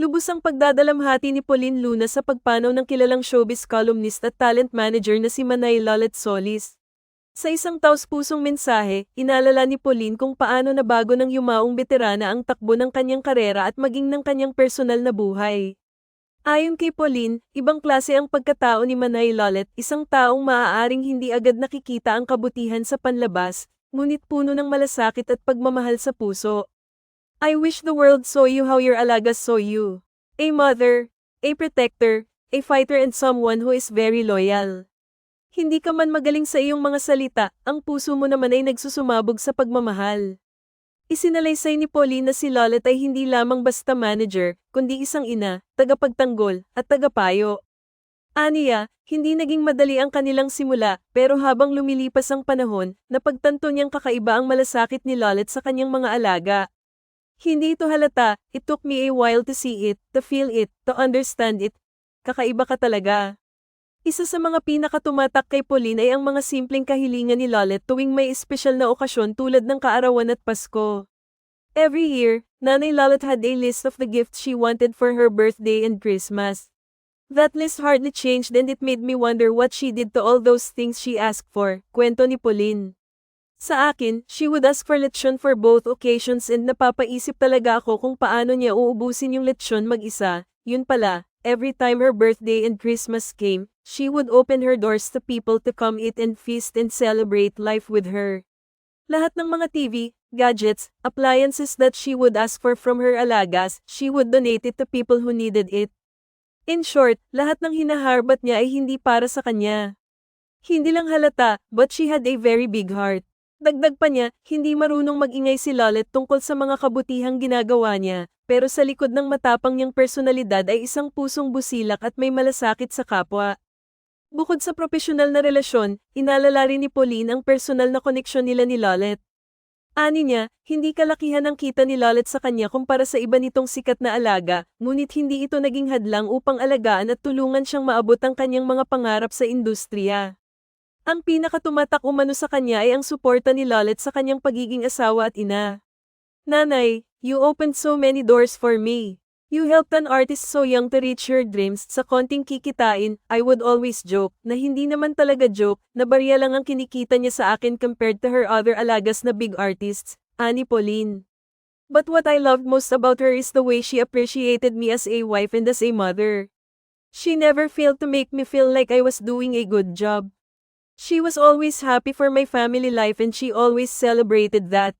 Lubusang pagdadalamhati ni Pauline Luna sa pagpanaw ng kilalang showbiz columnist at talent manager na si Manay Lalat Solis. Sa isang taus-pusong mensahe, inalala ni Pauline kung paano nabago ng yumaong veterana ang takbo ng kanyang karera at maging ng kanyang personal na buhay. Ayon kay Pauline, ibang klase ang pagkatao ni Manay Lalat, isang taong maaaring hindi agad nakikita ang kabutihan sa panlabas, ngunit puno ng malasakit at pagmamahal sa puso. I wish the world saw you how your alagas saw you. A mother, a protector, a fighter and someone who is very loyal. Hindi ka man magaling sa iyong mga salita, ang puso mo naman ay nagsusumabog sa pagmamahal. Isinalaysay ni Pauline na si Lolet ay hindi lamang basta manager, kundi isang ina, tagapagtanggol, at tagapayo. Aniya, hindi naging madali ang kanilang simula, pero habang lumilipas ang panahon, napagtanto niyang kakaiba ang malasakit ni Lolet sa kanyang mga alaga. Hindi ito halata, it took me a while to see it, to feel it, to understand it. Kakaiba ka talaga. Isa sa mga pinakatumatak kay Pauline ay ang mga simpleng kahilingan ni Lolet tuwing may espesyal na okasyon tulad ng kaarawan at Pasko. Every year, Nanay Lolet had a list of the gifts she wanted for her birthday and Christmas. That list hardly changed and it made me wonder what she did to all those things she asked for, kwento ni Pauline. Sa akin, she would ask for lechon for both occasions and napapaisip talaga ako kung paano niya uubusin yung lechon mag-isa. Yun pala, every time her birthday and Christmas came, she would open her doors to people to come eat and feast and celebrate life with her. Lahat ng mga TV, gadgets, appliances that she would ask for from her alagas, she would donate it to people who needed it. In short, lahat ng hinaharbat niya ay hindi para sa kanya. Hindi lang halata, but she had a very big heart. Dagdag pa niya, hindi marunong magingay si Lolet tungkol sa mga kabutihang ginagawa niya, pero sa likod ng matapang niyang personalidad ay isang pusong busilak at may malasakit sa kapwa. Bukod sa profesional na relasyon, inalala rin ni Pauline ang personal na koneksyon nila ni Lolet. Ani niya, hindi kalakihan ang kita ni Lolet sa kanya kumpara sa iba nitong sikat na alaga, ngunit hindi ito naging hadlang upang alagaan at tulungan siyang maabot ang kanyang mga pangarap sa industriya. Ang pinakatumatak umano sa kanya ay ang suporta ni Lolet sa kanyang pagiging asawa at ina. Nanay, you opened so many doors for me. You helped an artist so young to reach your dreams sa konting kikitain, I would always joke, na hindi naman talaga joke, na barya lang ang kinikita niya sa akin compared to her other alagas na big artists, Annie Pauline. But what I loved most about her is the way she appreciated me as a wife and as a mother. She never failed to make me feel like I was doing a good job. She was always happy for my family life and she always celebrated that.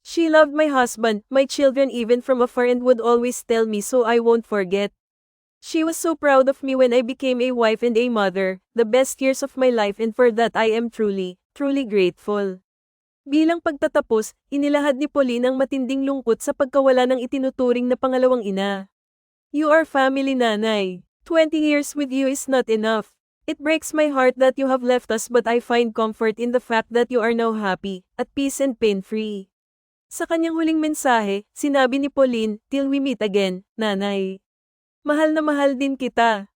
She loved my husband, my children even from afar and would always tell me so I won't forget. She was so proud of me when I became a wife and a mother, the best years of my life and for that I am truly, truly grateful. Bilang pagtatapos, inilahad ni Pauline ang matinding lungkot sa pagkawala ng itinuturing na pangalawang ina. You are family nanay. 20 years with you is not enough. It breaks my heart that you have left us but I find comfort in the fact that you are now happy, at peace and pain-free. Sa kanyang huling mensahe, sinabi ni Pauline, Till we meet again, nanay. Mahal na mahal din kita.